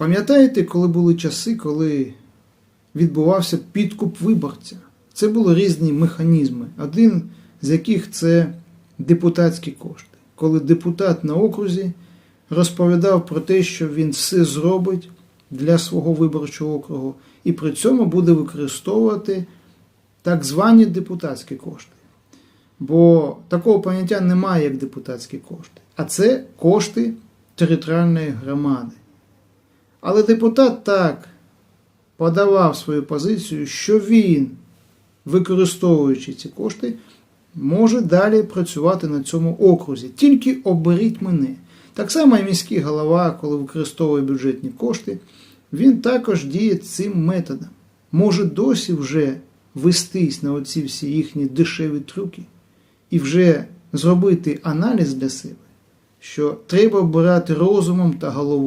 Пам'ятаєте, коли були часи, коли відбувався підкуп виборця? Це були різні механізми, один з яких це депутатські кошти. Коли депутат на окрузі розповідав про те, що він все зробить для свого виборчого округу, і при цьому буде використовувати так звані депутатські кошти. Бо такого поняття немає, як депутатські кошти. А це кошти територіальної громади. Але депутат так подавав свою позицію, що він, використовуючи ці кошти, може далі працювати на цьому окрузі. Тільки оберіть мене. Так само і міський голова, коли використовує бюджетні кошти, він також діє цим методом. Може досі вже вестись на оці всі їхні дешеві трюки і вже зробити аналіз для себе, що треба обирати розумом та головою.